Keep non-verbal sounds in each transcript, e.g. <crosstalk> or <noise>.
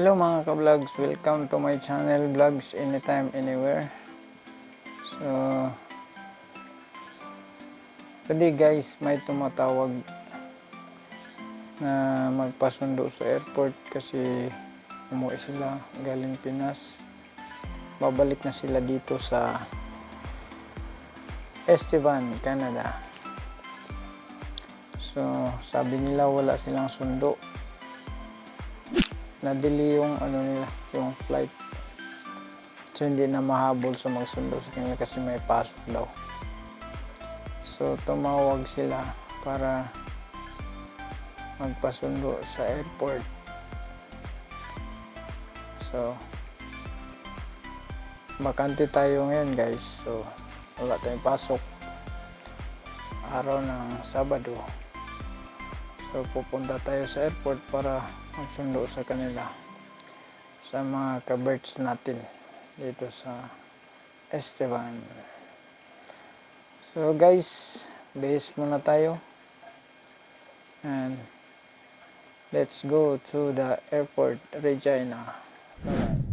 Hello mga ka-vlogs, welcome to my channel Vlogs Anytime Anywhere. So Today guys, may tumatawag na magpasundo sa airport kasi umuwi sila galing Pinas. Babalik na sila dito sa Estevan, Canada. So, sabi nila wala silang sundo nadili yung ano nila, yung flight. So hindi na mahabol sa magsundo sa kanila kasi may pasok daw. So tumawag sila para magpasundo sa airport. So bakante tayo ngayon guys. So wala tayong pasok. Araw ng Sabado. So pupunta tayo sa airport para magsundo sa kanila sa mga ka-birds natin dito sa Esteban. So guys, base muna tayo. And let's go to the airport Regina. Bye-bye.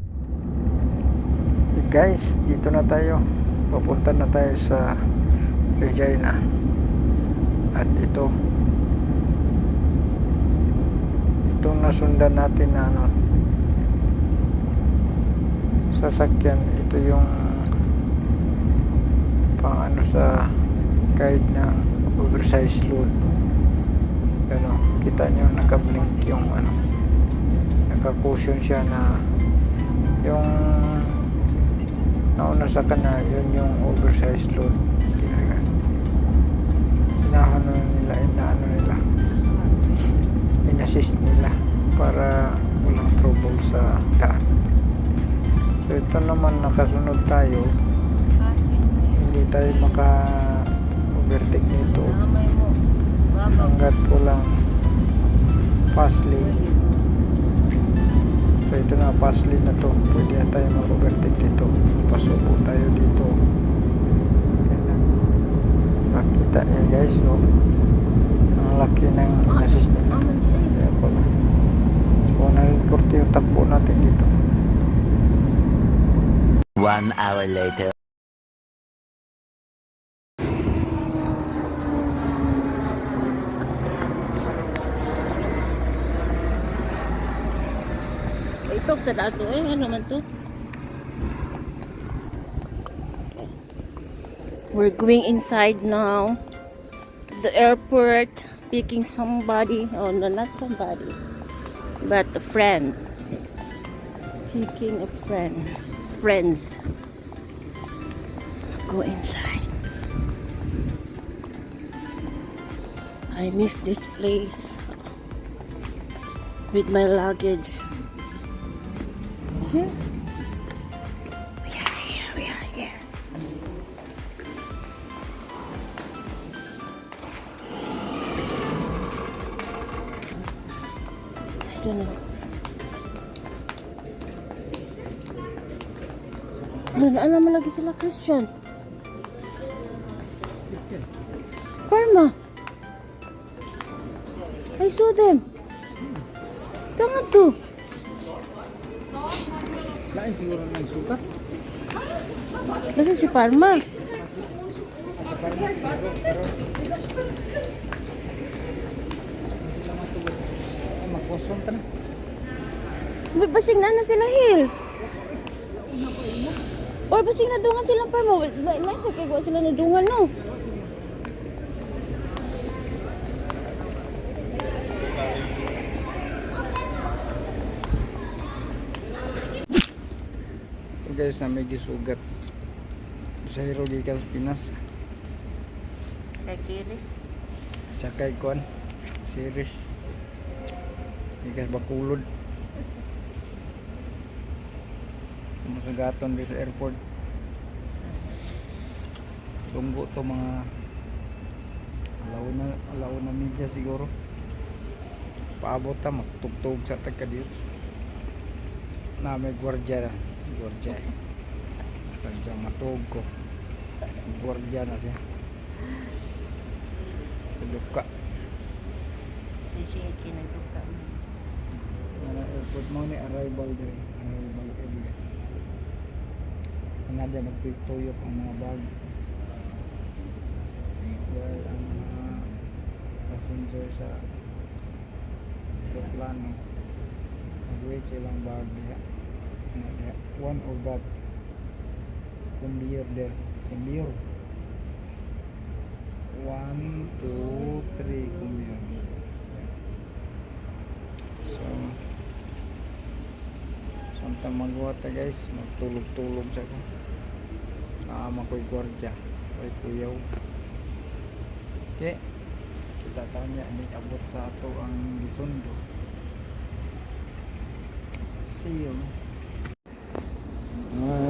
Guys, dito na tayo. Papunta na tayo sa Regina. At ito, itong nasundan natin na ano sasakyan ito yung pang ano sa guide ng oversized load. Ano kita nyo nakablink yung ano naka-cushion siya na yung nauna sa kana yun yung oversized load. Inaano nila inaano nila in-assist nila para walang trouble sa daan. So ito naman nakasunod tayo, hindi tayo maka-overtake nito hanggat walang fast lane. So ito na fast lane na to, hour later. Sa dato eh. Ano man to? We're going inside now. The airport. Picking somebody. Oh, no, not somebody. But a friend. Picking a friend. Friends. Go inside. I miss this place. With my luggage. Are here, we are here. I don't know. Ano, mo lagi sila Christian? Saw them. Tanga to. Lain siguro ng sukat. Basta si Parma. Magkosong ka na. Basing na na sila Hill. Or basing na dungan silang Parma. Lain sa kaya sila na dungan no. Guys, na may gisugat sa Hirogikas, Pinas. Kay series. Sa kay Kwan, series. Ikas Bakulod. Masagaton din sa airport. Tunggo to mga alaw na, alaw na media siguro. Paabot ta, magtugtog sa tagkadiyot. Na may gwardya na. Gwardya eh. Gwardya matug ko. Gwardya na siya. Duka. Di siya kinaguka. Ano airport mo ni arrival din. Arrival area. Nga dyan nagtuyok ang mga bag. Well, ang mga passenger sa aeroplano. Nag-wait silang bag niya. One of that conveyor there. Conveyor. One, two, three conveyor. So, samtang magwata guys, magtulog-tulog sa ko. Naama ko'y gwardya. Ko'y kuyaw. Okay. Kita tayo niya, ni abot sa ato ang gisundo. See you.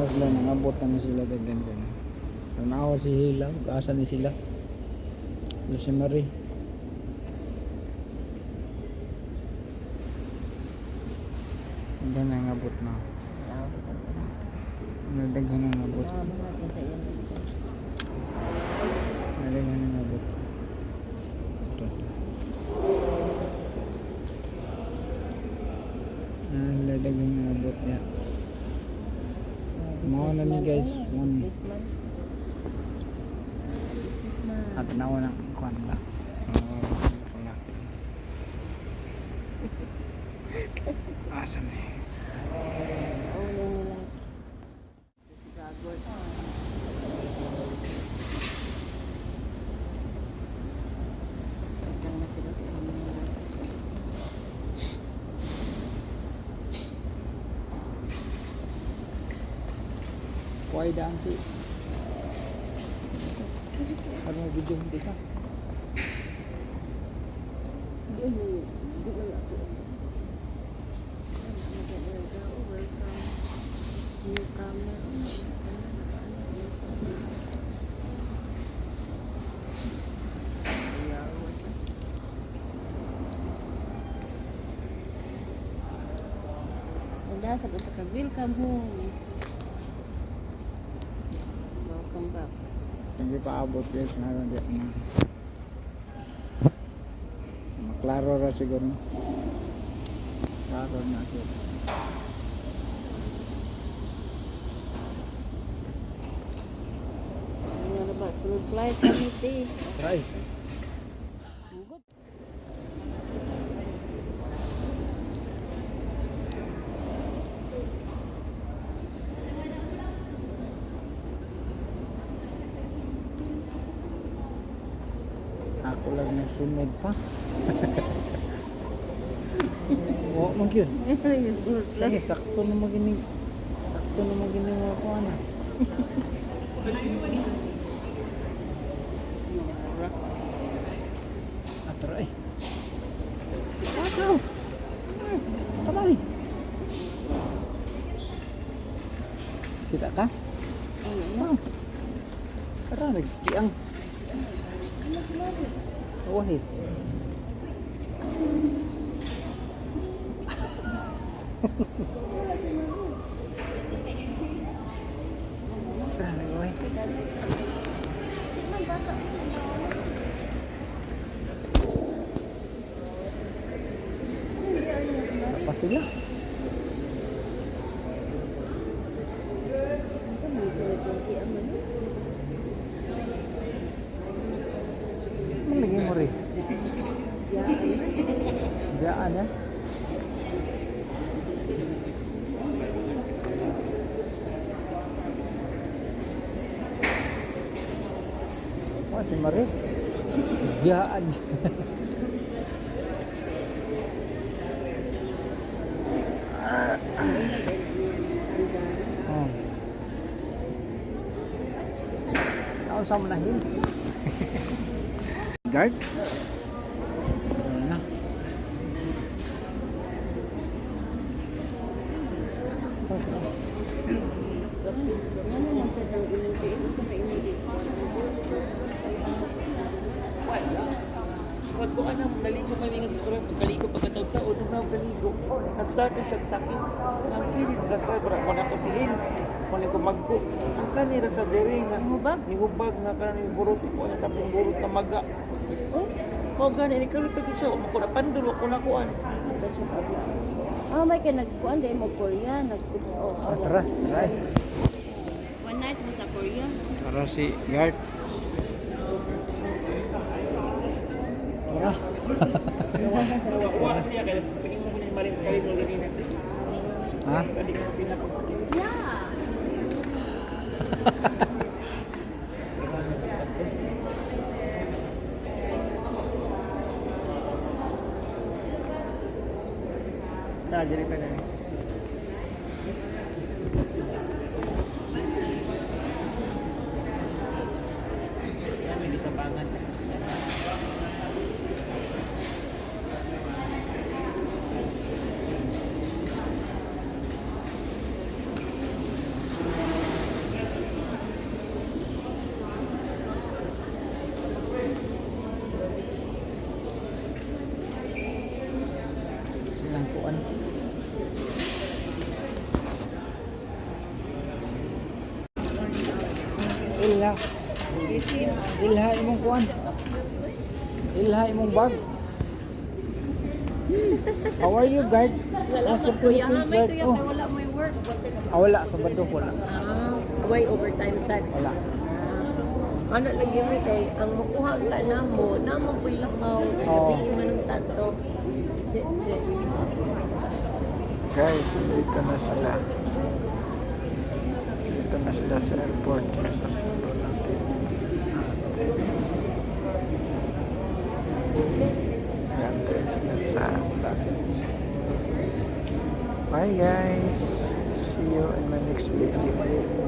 Ah, sila nangabot na sila dagdan ka na. Tanawa si Hila, asa ni sila. Si Marie. Hanggang nangabot na. Nadaghan nangabot. Nadaghan nangabot. Ito. Ah, nadaghan nangabot niya. Mao na ni guys, one at nawa na kuan ba. Asa ni? Kuwai daan si Ano mo video hindi ka? Wala, sagot ka. Welcome home. Welcome back. Hindi pa abot guys na hindi na. Maklaro ra siguro. Klaro na siya. Ano ba? Sunod flight kami, te. Try. Lang nagsunod pa. <laughs> Oo, mag yun. Sunod Lagi, flight. sakto na mo gini. Sakto na mo gini mo ako ano. Atray. Ataw. Atray. Kita ka? Oh. Tara, nagkiang. Wahi. Tara, wahi. Apa sila? Ano lagi mo rin? Diyan ya? Oh, si Marie. Diyan. oh. <laughs> Ako sa manahin. Guard? Ano na? Wag ko anam, naligo kami nga sa kurat, nagkaligo pagkataon-taon, nung na nagkaligo. Nag-start na siya sakit. Ang kilid ra sa bra, kung ako tiin, kung ako magko. Ang kanira sa dere nga, Nihubag? nihubag nga kanang yung burot, ko na tapos burot na maga. Oh, mo gani, ni kalit ko siya, ako na pandul, ako na kuan. Ah, Oh, may ka nagkuhan din mo Korea. Nag oh, oh, Tara, try. One night mo sa Korea. Tara si guard. Tara. <laughs> Wala siya kaya tingin mo kung maling kayo lagi natin. Ha? Hindi ka pinapagsakit. Yeah. Na, diri ka Ilha imong kuan. Ilha imong bag. How are you, guard? Nasa Philippines, guard. Oh, wala mo work. ah, wala. Sa Bado, wala. Ah, way overtime sad. Wala. Ano lagi mo kay ang mukuha ka na mo, na mo po'y lakaw, Oo. gabi man ang tato. Che, che. Guys, dito na sila. Dito na sila sa airport. Sa sundo luggage. Bye guys. See you in my next video.